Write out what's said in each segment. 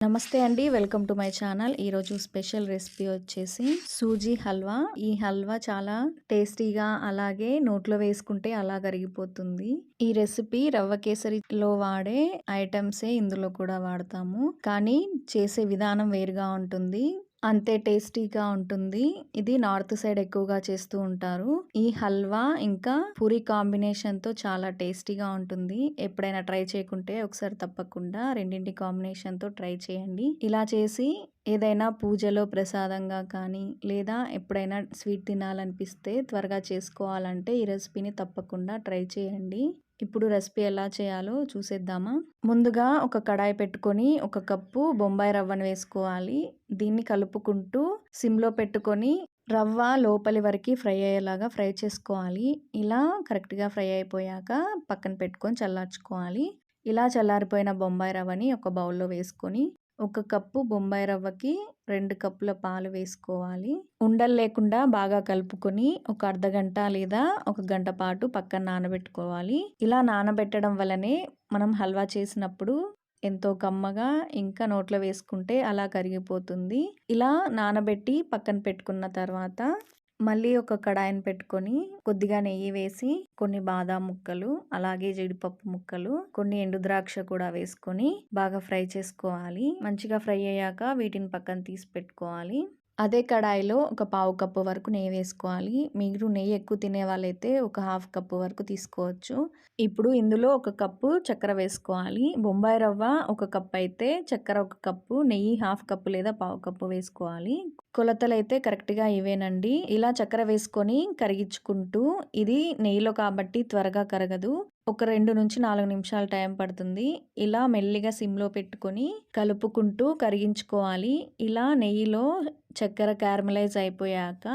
నమస్తే అండి welcome to my channel. ఈరోజు స్పెషల్ రెసిపీ వచ్చేసి సూజీ హల్వా. ఈ హల్వా చాలా టేస్టీగా అలాగే నోట్లో వేసుకుంటే అలా కరిగిపోతుంది. ఈ రెసిపీ రవ్వ కేసరిలో వాడే ఐటమ్సే ఇందులో కూడా వాడతాము. కానీ చేసే విధానం వేరుగా ఉంటుంది. అంతే టేస్టీగా ఉంటుంది. ఇది నార్త్ సైడ్ ఎక్కువగా చేస్తూ ఉంటారు. ఈ హల్వా ఇంకా పూరి కాంబినేషన్తో చాలా టేస్టీగా ఉంటుంది. ఎప్పుడైనా ట్రై చేయకుంటే ఒకసారి తప్పకుండా రెండింటి కాంబినేషన్తో ట్రై చేయండి. ఇలా చేసి ఏదైనా పూజలో ప్రసాదంగా కానీ లేదా ఎప్పుడైనా స్వీట్ తినాలనిపిస్తే త్వరగా చేసుకోవాలంటే ఈ రెసిపీని తప్పకుండా ట్రై చేయండి. ఇప్పుడు రెసిపీ ఎలా చేయాలో చూసేద్దామా? ముందుగా ఒక కడాయి పెట్టుకొని ఒక కప్పు బొంబాయి రవ్వను వేసుకోవాలి. దీన్ని కలుపుకుంటూ సిమ్లో పెట్టుకొని రవ్వ లోపలి వరకు ఫ్రై అయ్యేలాగా ఫ్రై చేసుకోవాలి. ఇలా కరెక్ట్గా ఫ్రై అయిపోయాక పక్కన పెట్టుకొని చల్లార్చుకోవాలి. ఇలా చల్లారిపోయిన బొంబాయి రవ్వని ఒక బౌల్లో వేసుకొని ఒక కప్పు బొంబాయి రవ్వకి రెండు కప్పుల పాలు వేసుకోవాలి. ఉండలు లేకుండా బాగా కలుపుకొని ఒక అర్ధ గంట లేదా ఒక గంట పాటు పక్కన నానబెట్టుకోవాలి. ఇలా నానబెట్టడం వల్లనే మనం హల్వా చేసినప్పుడు ఎంతో కమ్మగా ఇంకా నోట్లో వేసుకుంటే అలా కరిగిపోతుంది. ఇలా నానబెట్టి పక్కన పెట్టుకున్న తర్వాత మళ్ళీ ఒక కడాయిని పెట్టుకొని కొద్దిగా నెయ్యి వేసి కొన్ని బాదాం ముక్కలు అలాగే జీడిపప్పు ముక్కలు కొన్ని ఎండు ద్రాక్ష కూడా వేసుకొని బాగా ఫ్రై చేసుకోవాలి. మంచిగా ఫ్రై అయ్యాక వీటిని పక్కన తీసి పెట్టుకోవాలి. అదే కడాయిలో ఒక పావు కప్పు వరకు నెయ్యి వేసుకోవాలి. మీరు నెయ్యి ఎక్కువ తినే వాళ్ళైతే ఒక హాఫ్ కప్పు వరకు తీసుకోవచ్చు. ఇప్పుడు ఇందులో ఒక కప్పు చక్కెర వేసుకోవాలి. బొంబాయి రవ్వ ఒక కప్పు అయితే చక్కెర ఒక కప్పు నెయ్యి హాఫ్ కప్పు లేదా పావు కప్పు వేసుకోవాలి. కొలతలు అయితే కరెక్ట్గా ఇవేనండి. ఇలా చక్కెర వేసుకొని కరిగించుకుంటూ ఇది నెయ్యిలో కాబట్టి త్వరగా కరగదు. ఒక రెండు నుంచి నాలుగు నిమిషాలు టైం పడుతుంది. ఇలా మెల్లిగా సిమ్లో పెట్టుకొని కలుపుకుంటూ కరిగించుకోవాలి. ఇలా నెయ్యిలో చక్కెర క్యారమలైజ్ అయిపోయాక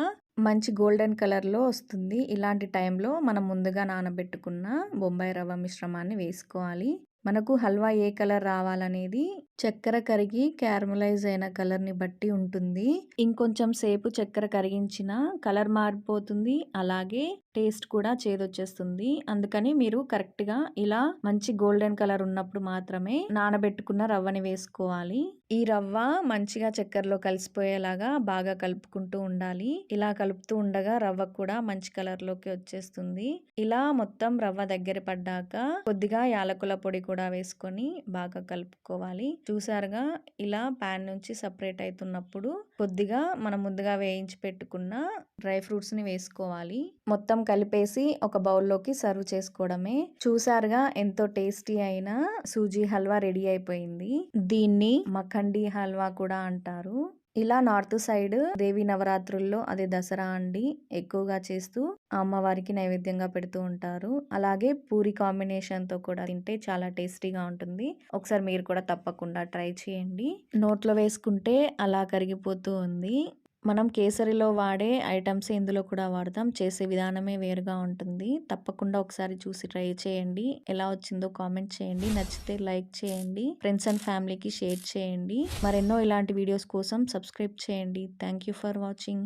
మంచి గోల్డెన్ కలర్లో వస్తుంది. ఇలాంటి టైంలో మనం ముందుగా నానబెట్టుకున్న బొంబాయి రవ్వ మిశ్రమాన్ని వేసుకోవాలి. మనకు హల్వా ఏ కలర్ రావాలనేది చక్కెర కరిగి క్యారమలైజ్ అయిన కలర్ని బట్టి ఉంటుంది. ఇంకొంచెం సేపు చక్కెర కరిగించిన కలర్ మారిపోతుంది. అలాగే టేస్ట్ కూడా చేదొచ్చేస్తుంది. అందుకని మీరు కరెక్ట్గా ఇలా మంచి గోల్డెన్ కలర్ ఉన్నప్పుడు మాత్రమే నానబెట్టుకున్న రవ్వని వేసుకోవాలి. ఈ రవ్వ మంచిగా చక్కెరలో కలిసిపోయేలాగా బాగా కలుపుకుంటూ ఉండాలి. ఇలా కలుపుతూ ఉండగా రవ్వ కూడా మంచి కలర్లోకి వచ్చేస్తుంది. ఇలా మొత్తం రవ్వ దగ్గర పడ్డాక కొద్దిగా యాలకుల పొడి కూడా వేసుకొని బాగా కలుపుకోవాలి. చూసారుగా ఇలా ప్యాన్ నుంచి సపరేట్ అవుతున్నప్పుడు కొద్దిగా మనం ముందుగా వేయించి పెట్టుకున్న డ్రై ఫ్రూట్స్ని వేసుకోవాలి. మొత్తం కలిపేసి ఒక బౌల్లోకి సర్వ్ చేసుకోవడమే. చూసారుగా ఎంతో టేస్టీ అయిన సూజీ హల్వా రెడీ అయిపోయింది. దీన్ని మఖండి హల్వా కూడా అంటారు. ఇలా నార్త్ సైడ్ దేవి నవరాత్రుల్లో అది దసరా అండి ఎక్కువగా చేస్తూ అమ్మవారికి నైవేద్యంగా పెడుతూ ఉంటారు. అలాగే పూరి కాంబినేషన్తో కూడా తింటే చాలా టేస్టీగా ఉంటుంది. ఒకసారి మీరు కూడా తప్పకుండా ట్రై చేయండి. నోట్లో వేసుకుంటే అలా కరిగిపోతూ ఉంది. మనం కేసరిలో వాడే ఐటమ్స్ ఇందులో కూడా వాడతాం. చేసే విధానమే వేరుగా ఉంటుంది. తప్పకుండా ఒకసారి చూసి ట్రై చేయండి. ఎలా వచ్చిందో కామెంట్ చేయండి. నచ్చితే లైక్ చేయండి. ఫ్రెండ్స్ అండ్ ఫ్యామిలీకి షేర్ చేయండి. మరెన్నో ఇలాంటి వీడియోస్ కోసం సబ్స్క్రైబ్ చేయండి. Thank for watching.